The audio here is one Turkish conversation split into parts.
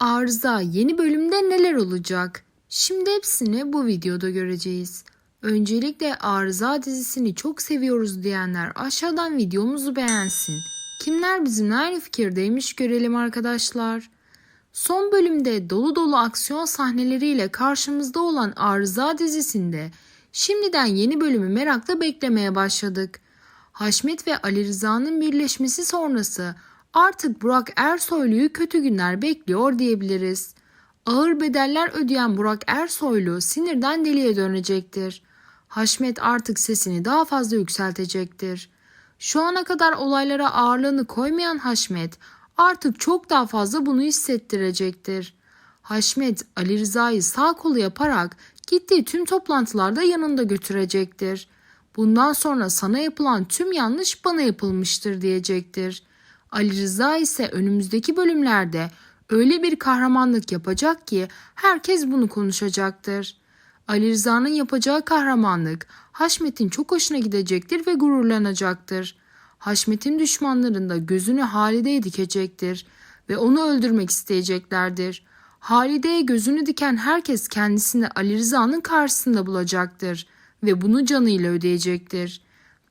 Arıza yeni bölümde neler olacak? Şimdi hepsini bu videoda göreceğiz. Öncelikle Arıza dizisini çok seviyoruz diyenler aşağıdan videomuzu beğensin. Kimler bizimle aynı fikirdeymiş görelim arkadaşlar. Son bölümde dolu dolu aksiyon sahneleriyle karşımızda olan Arıza dizisinde şimdiden yeni bölümü merakla beklemeye başladık. Haşmet ve Ali Rıza'nın birleşmesi sonrası artık Burak Ersoylu'yu kötü günler bekliyor diyebiliriz. Ağır bedeller ödeyen Burak Ersoylu sinirden deliye dönecektir. Haşmet artık sesini daha fazla yükseltecektir. Şu ana kadar olaylara ağırlığını koymayan Haşmet artık çok daha fazla bunu hissettirecektir. Haşmet Ali Rıza'yı sağ kolu yaparak gittiği tüm toplantılarda yanında götürecektir. Bundan sonra sana yapılan tüm yanlış bana yapılmıştır diyecektir. Ali Rıza ise önümüzdeki bölümlerde öyle bir kahramanlık yapacak ki herkes bunu konuşacaktır. Ali Rıza'nın yapacağı kahramanlık Haşmet'in çok hoşuna gidecektir ve gururlanacaktır. Haşmet'in düşmanlarında gözünü Halide'ye dikecektir ve onu öldürmek isteyeceklerdir. Halide'ye gözünü diken herkes kendisini Ali Rıza'nın karşısında bulacaktır ve bunu canıyla ödeyecektir.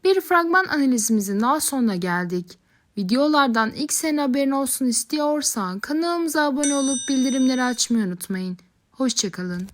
Bir fragman analizimizin daha sonuna geldik. Videolardan ilk senin haberin olsun istiyorsan kanalımıza abone olup bildirimleri açmayı unutmayın. Hoşçakalın.